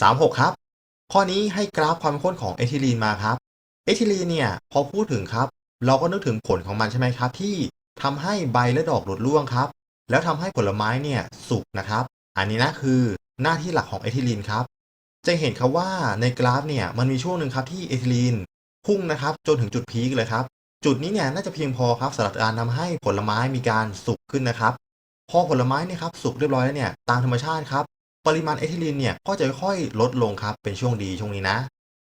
36 ครับ ข้อนี้ให้กราฟความเข้มข้นของเอทิลีนมาครับ เอทิลีนเนี่ยพอพูดถึงครับ เราก็นึกถึงผลของมันใช่ไหมครับ ที่ทำให้ใบและดอกหลุดร่วงครับ แล้วทำให้ผลไม้เนี่ยสุกนะครับ อันนี้นะคือหน้าที่หลักของเอทิลีนครับ จะเห็นครับว่าในกราฟเนี่ยมันมีช่วงหนึ่งครับที่เอทิลีนพุ่งนะครับจนถึงจุดพีคเลยครับ จุดนี้เนี่ยน่าจะเพียงพอครับสำหรับการทำให้ผลไม้มีการสุกขึ้นนะครับ พอผลไม้เนี่ยครับสุกเรียบร้อยแล้วเนี่ยตามธรรมชาติครับ ปริมาณเอทิลีนเนี่ยก็จะค่อยๆลดลงครับเป็นช่วงดีช่วงนี้นะ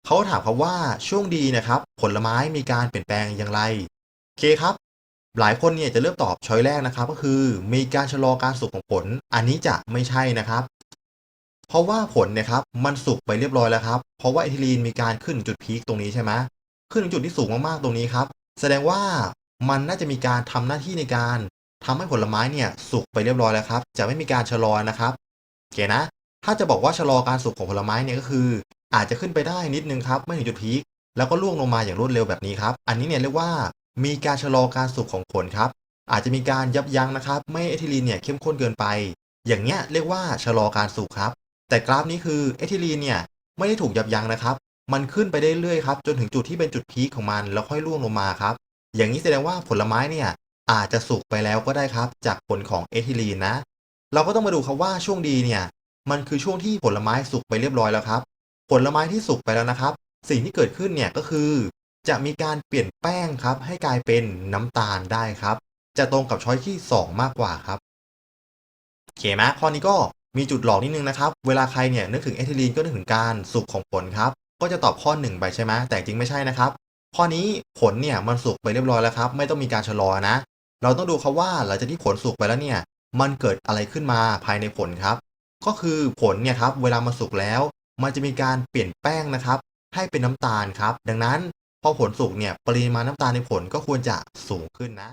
เขาถามครับว่าช่วงดีนะครับผลไม้มีการเปลี่ยนแปลงอย่างไรโอเคครับ หลายคนเนี่ยจะเลือกตอบช้อยแรกนะครับ ก็คือมีการชะลอการสุกของผล อันนี้จะไม่ใช่นะครับ เพราะว่าผลเนี่ยครับมันสุกไปเรียบร้อยแล้วครับเพราะว่าเอทิลีนมีการขึ้นจุดพีคตรงนี้ใช่ไหมขึ้นถึงจุดที่สูงมากๆตรงนี้ครับ แสดงว่ามันน่าจะมีการทำหน้าที่ในการทำให้ผลไม้เนี่ยสุกไปเรียบร้อยแล้วครับ จะไม่มีการชะลอนะครับ โอเคนะ ถ้าจะบอกว่าชะลอการสุกของผลไม้เนี่ยก็คือ อาจจะขึ้นไปได้นิดนึงครับไม่ถึงจุดพีคแล้วก็ล่วงลงมาอย่างรวดเร็วแบบนี้ครับ อันนี้เนี่ยเรียกว่ามีการชะลอการสุกของผลครับ อาจจะมีการยับยั้งนะครับ ไม่เอทิลีนเนี่ยเข้มข้นเกินไป อย่างเงี้ยเรียกว่าชะลอการสุกครับ แต่กราฟนี้คือเอทิลีนเนี่ยไม่ได้ถูกยับยั้งนะครับ มันขึ้นไปได้เรื่อยครับ จนถึงจุดที่เป็นจุดพีคของมันแล้วค่อยล่วงลงมาครับ อย่างนี้แสดงว่าผลไม้เนี่ยอาจจะสุกไปแล้วก็ได้ครับ จากผลของเอทิลีนนะ เราก็ต้องมาดูครับว่าช่วงดีเนี่ย มันคือช่วงที่ผลไม้สุกไปเรียบร้อยแล้วครับ ผลไม้ที่สุกไปแล้วนะครับ สิ่งที่เกิดขึ้นเนี่ยก็คือ จะมีการเปลี่ยนแป้งครับ ให้กลายเป็นน้ำตาลได้ครับ จะตรงกับช้อยที่ 2 มากกว่าครับโอเคไหมข้อนี้ก็มีจุดหลอกนิดนึงนะครับ เวลาใครเนี่ยนึกถึงเอทิลีนก็นึกถึงการสุกของผลครับ ก็จะตอบข้อ 1 ไปใช่ไหมแต่จริงไม่ใช่นะครับ ข้อนี้ผลเนี่ยมันสุกไปเรียบร้อยแล้วครับ ไม่ต้องมีการชะลอนะ เราต้องดูครับว่าหลังจากที่ผลสุกไปแล้วเนี่ย มันเกิดอะไรขึ้นมาภายในผลครับ ก็คือผลเนี่ยครับเวลามาสุกแล้ว มันจะมีการเปลี่ยนแป้งนะครับ ให้เป็นน้ำตาลครับ ดังนั้นพอผลสุกเนี่ยปริมาณน้ำตาลในผลก็ควรจะสูงขึ้นนะ